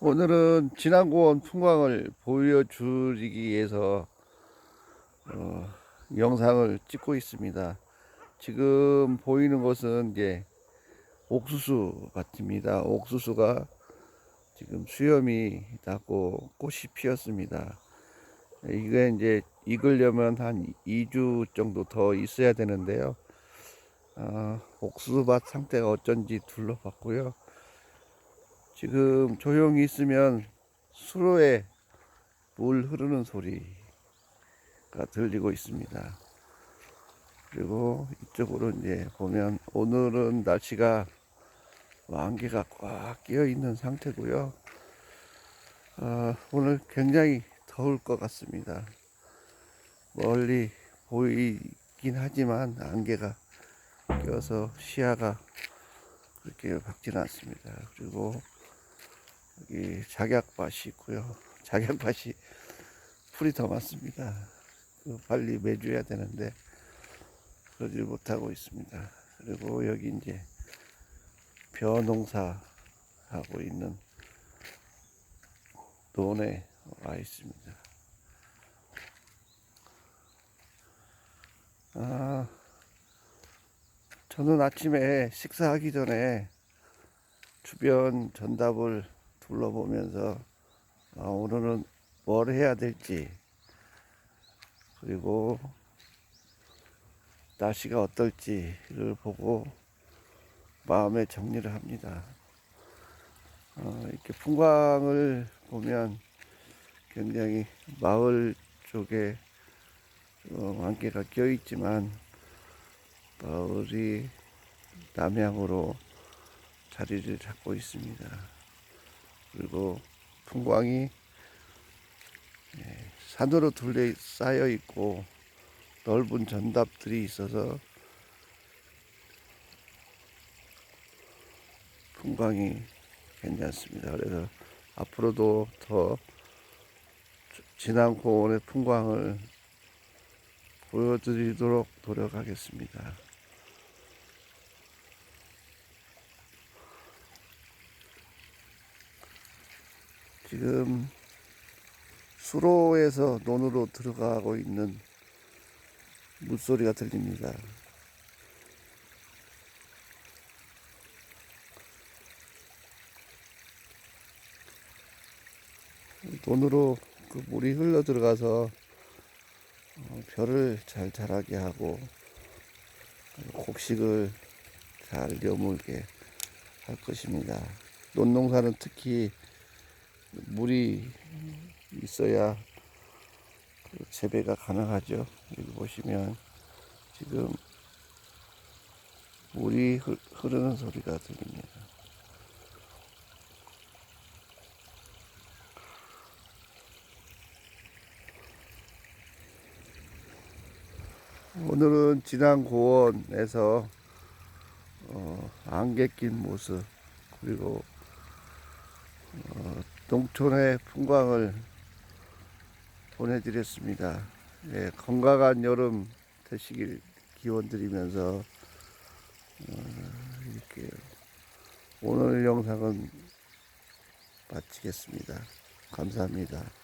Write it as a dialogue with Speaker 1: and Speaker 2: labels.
Speaker 1: 오늘은 진안고원 풍광을 보여주기 위해서 어, 영상을 찍고 있습니다. 지금 보이는 것은 이제 옥수수 밭입니다. 옥수수가 지금 수염이 났고 꽃이 피었습니다. 이게 이제 익으려면 한 2주 정도 더 있어야 되는데요. 어, 옥수수 밭 상태가 어쩐지 둘러봤고요. 지금 조용히 있으면 수로에 물 흐르는 소리가 들리고 있습니다. 그리고 이쪽으로 이제 보면 오늘은 날씨가 안개가 꽉 끼어 있는 상태고요. 어, 오늘 굉장히 더울 것 같습니다. 멀리 보이긴 하지만 안개가 껴서 시야가 그렇게 밝지는 않습니다. 그리고 여기 작약밭이 있고요. 작약밭이 풀이 더 많습니다. 그 빨리 매줘야 되는데 그러지 못하고 있습니다. 그리고 여기 이제 벼 농사 하고 있는 논에 와 있습니다. 아, 저는 아침에 식사하기 전에 주변 전답을 둘러보면서 아, 오늘은 뭘 해야 될지 그리고 날씨가 어떨지를 보고 마음의 정리를 합니다. 어, 이렇게 풍광을 보면 굉장히 마을 쪽에 어, 안개가 껴 있지만 마을이 남향으로 자리를 잡고 있습니다. 그리고 풍광이 예, 산으로 둘러싸여 있고 넓은 전답들이 있어서 풍광이 괜찮습니다. 그래서 앞으로도 더 진안 고원의 풍광을 보여드리도록 노력하겠습니다. 지금 수로에서 논으로 들어가고 있는 물소리가 들립니다. 논으로 그 물이 흘러 들어가서 어, 벼를 잘 자라게 하고 곡식을 잘 여물게 할 것입니다. 논농사는 특히 물이 있어야 그 재배가 가능하죠. 여기 보시면 지금 물이 흐- 흐르는 소리가 들립니다. 오늘은 진안 고원에서 어, 안개 낀 모습 그리고 어, 농촌의 풍광을 보내드렸습니다. 예, 건강한 여름 되시길 기원드리면서 어, 이렇게 오늘 영상은 마치겠습니다. 감사합니다.